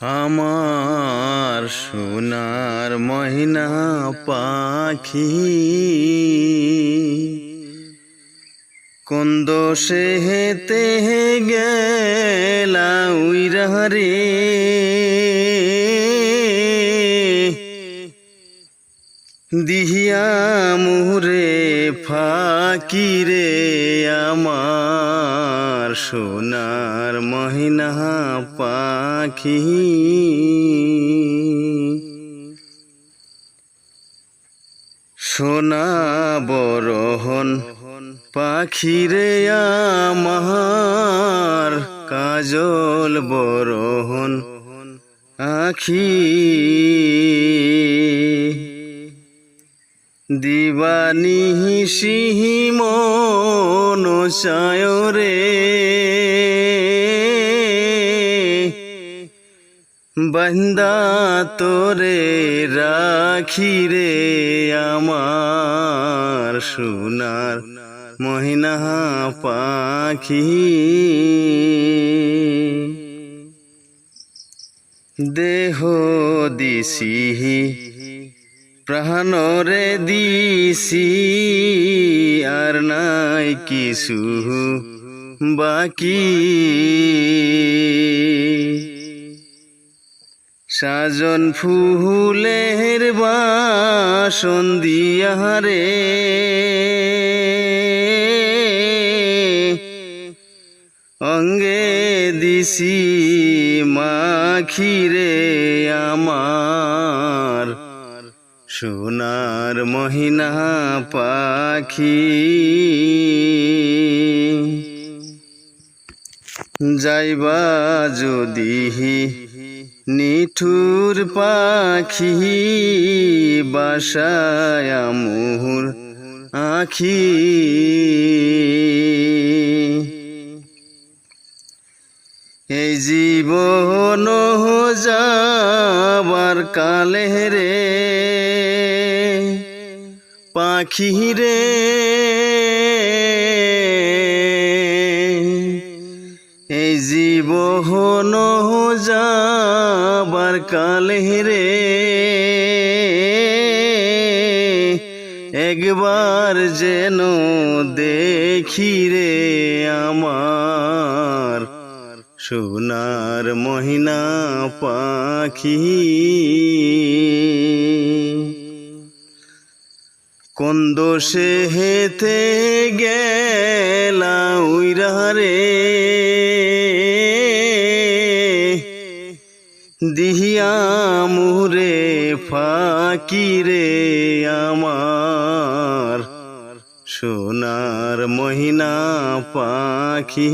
আমার সোনার মহিনা পাখি। কোন দোষে হেতে হে গেলা উইরা রে দিহিয়া মুরে ফাঁকি রে আমার সোনার মহিনা পাখি। সোনা বরহন পাখিরে আমার কাজল বরহন আখি। দিবানি সিহি মন রে বন্দা তোরে রাখি রে আমার সোনার মহিনা পাখি। দেহ দিশি প্রাণরে দিছি আর নাই কিছু বাকি। সাজন ফুলের বাসন দিয়ারে অঙ্গে দিছি মাখিরে আমার। সোনার মহিনা পাখি। যাইবা যদি নিঠুর পাখি, বাসায় মুহুর আখি। এই জীবন যাবার কালে রে। পাখি রে। এই জীবন যাবার কালে রে। একবার যেন দেখি রে আমার সোনার মহিনা পাখি। কোন দোষে হেতে গেলা উইরা রে দিহিয়া মুরে ফাঁকি রে আমার। সোনার মহিনা পাখি।